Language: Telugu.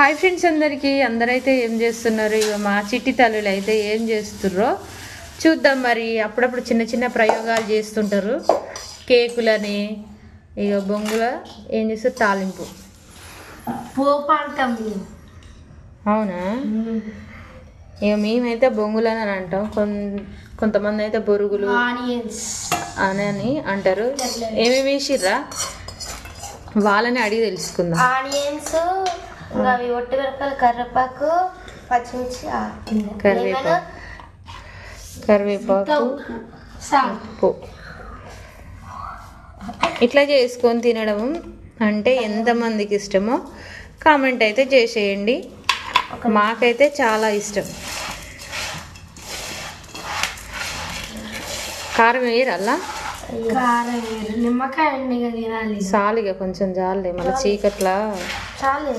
హాయ్ ఫ్రెండ్స్ అందరికీ. అందరైతే ఏం చేస్తున్నారు? ఇక మా చిట్టి తల్లులు అయితే ఏం చేస్తుర్రో చూద్దాం మరి. అప్పుడప్పుడు చిన్న చిన్న ప్రయోగాలు చేస్తుంటారు. కేకులని ఇక బొంగుల ఏం చేస్తారు? తాలింపు. అవునా? ఇక మేమైతే బొంగులని అని అంటాం. కొన్ కొంతమంది అయితే బొరుగులు అని అని అంటారు. ఏమేమి వేసిర్రా? వాళ్ళని అడిగి తెలుసుకుందాం. ఆనియన్స్ ఇంకా అవి కరివేపాకు పచ్చిమిర్చి కరివేపాకు. కరివేపాకు. ఉప్పు. ఇట్లా చేసుకొని తినడం అంటే ఎంతమందికి ఇష్టమో కామెంట్ అయితే చేసేయండి. మాకైతే చాలా ఇష్టం. కారం వేయరల్లా నిమ్మకాయ సాలిగా కొంచెం జాలే మళ్ళీ చీకట్లా. చాలు.